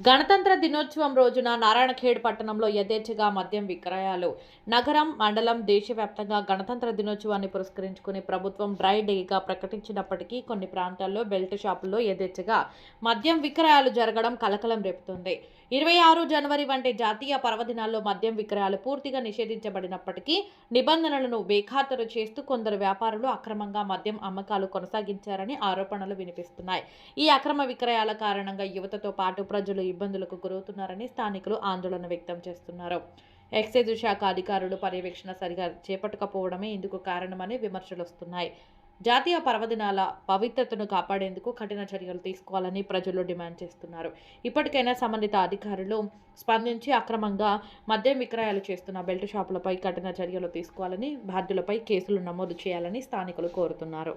గణతంత్ర దినోత్సవం రోజున నారాయణఖేడ్ పట్టణంలో యథేచ్ఛగా మద్యం విక్రయాలు. నగరం మండలం దేశవ్యాప్తంగా గణతంత్ర దినోత్సవాన్ని పురస్కరించుకుని ప్రభుత్వం డ్రై డేగా ప్రకటించినప్పటికీ కొన్ని ప్రాంతాల్లో బెల్ట్ షాపుల్లో యథేచ్ఛగా మద్యం విక్రయాలు జరగడం కలకలం రేపుతుంది. ఇరవై ఆరు జనవరి వంటి జాతీయ పర్వదినాల్లో మద్యం విక్రయాలు పూర్తిగా నిషేధించబడినప్పటికీ నిబంధనలను బేఖాతరు చేస్తూ కొందరు వ్యాపారులు అక్రమంగా మద్యం అమ్మకాలు కొనసాగించారని ఆరోపణలు వినిపిస్తున్నాయి. ఈ అక్రమ విక్రయాల కారణంగా యువతతో పాటు ప్రజలు ఇబ్బందులకు గురవుతున్నారని స్థానికులు ఆందోళన వ్యక్తం చేస్తున్నారు. ఎక్సైజ్ శాఖ అధికారులు పర్యవేక్షణ సరిగా చేపట్టకపోవడమే ఇందుకు కారణమని విమర్శలు వస్తున్నాయి. జాతీయ పర్వదినాల పవిత్రతను కాపాడేందుకు కఠిన చర్యలు తీసుకోవాలని ప్రజలు డిమాండ్ చేస్తున్నారు. ఇప్పటికైనా సంబంధిత అధికారులు స్పందించి అక్రమంగా మద్యం విక్రయాలు చేస్తున్న బెల్ట్ షాపులపై కఠిన చర్యలు తీసుకోవాలని బాధ్యులపై కేసులు నమోదు చేయాలని స్థానికులు కోరుతున్నారు.